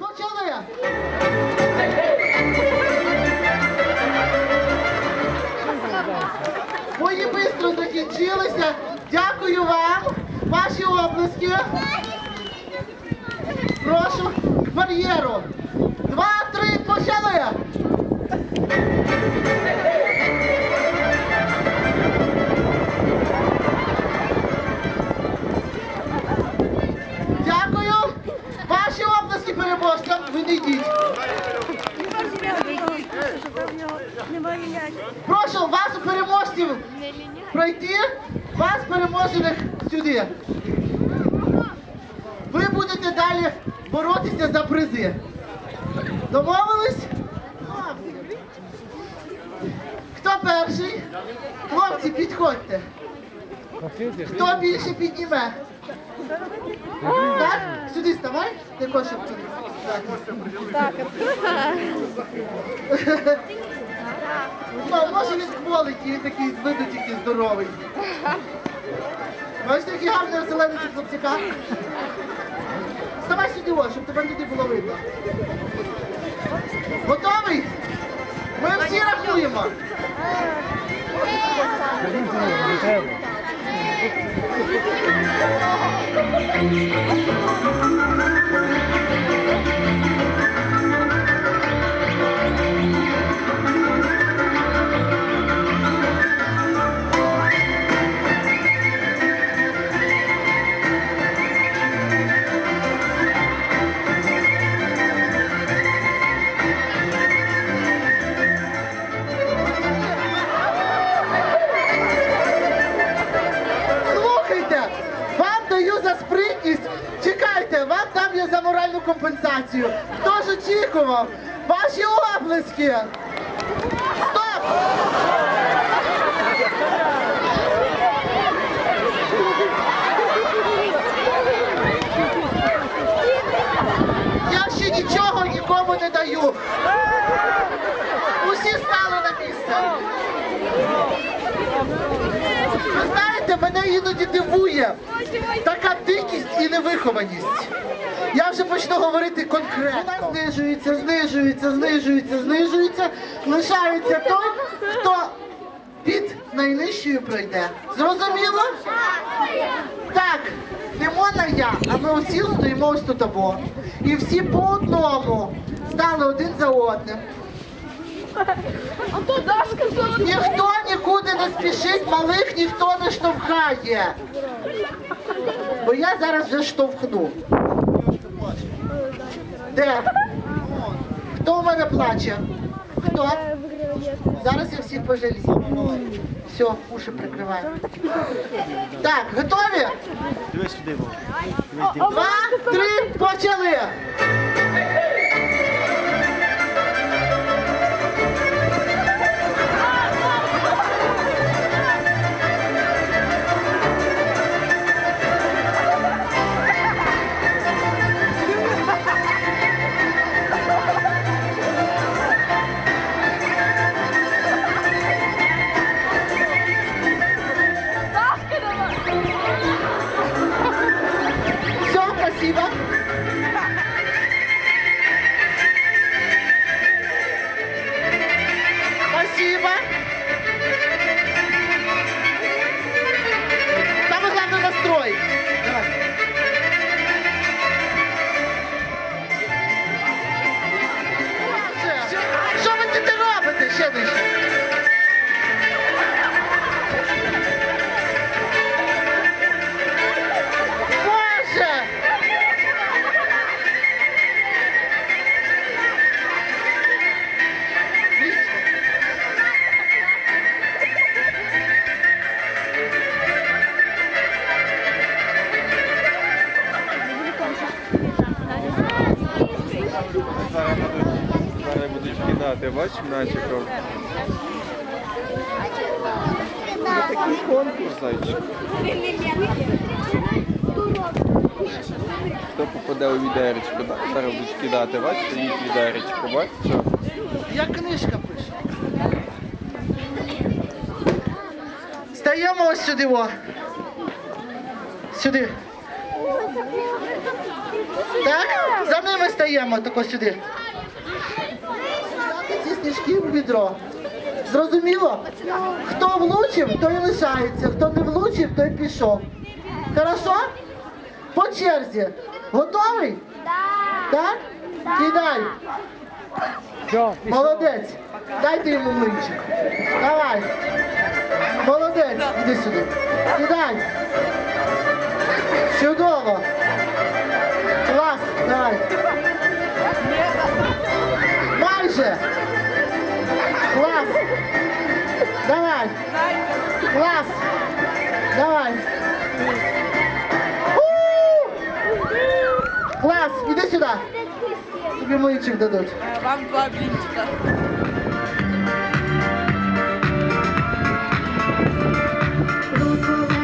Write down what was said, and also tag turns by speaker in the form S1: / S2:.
S1: почали! Мої бистро закінчилися. Дякую вам. Ваші обласки. Прошу бар'єру. Обласки переможцям. Ви не йдіть. Прошу вас переможців пройти, вас переможених сюди. Ви будете далі боротися за призи. Домовились? Хто перший? Хлопці, підходьте. Хто більше підніме? Так? Сюди ставай. Ти хочеш щоб туди. Так. Ну, може він кволить, він такий з виду тільки здоровий. Бачите, який гарний зелений хлопчика? Вставай сюди, о, щоб тебе туди було видно. Готовий? Ми всі рахуємо. Thank you. Компенсацію. Хто ж очікував? Ваші облески. Стоп! Я ще нічого нікому не даю. Усі стали на місце. Ви знаєте, мене іноді дивує така дикість і невихованість. Я вже почну говорити конкретно. Вона знижується, знижується, знижується, знижується. Лишається той, хто під найнижчою пройде. Зрозуміло? Так, Тимона я, а ми усі стоїмо ось тут або. І всі по одному стали один за одним. Ніхто нікуди не спішить, малих ніхто не штовхає. Бо я зараз вже штовхну. Де? Хто у мене плаче? Хто? Зараз я всіх пожалію. Все, уші прикриваю. Так, готові?
S2: Дивись сюди.
S1: Два, три, почали! Все,
S2: Зараз будуть, кидати, бачиш, м'ячиком. Це такий конкурс, зайчик. Хто попаде у відеречко? Зараз будуть кидати, бачиш, стоїть відеречко, бачиш?
S1: Як книжка пише. Стаємо ось сюди. О. Сюди. Так? За ними стаємо тако сюди. Взяти ці сніжки в відро. Зрозуміло? Хто влучив, той лишається, хто не влучив, той пішов. Хорошо? По черзі. Готовий? Так? Кидай. Молодець. Дайте йому млинчик. Давай. Молодець. Іди сюди. Кидай. Давай. Класс. Давай. Класс, иди сюда. Тебе мальчик дадут.
S3: Вам два блинчика. Руку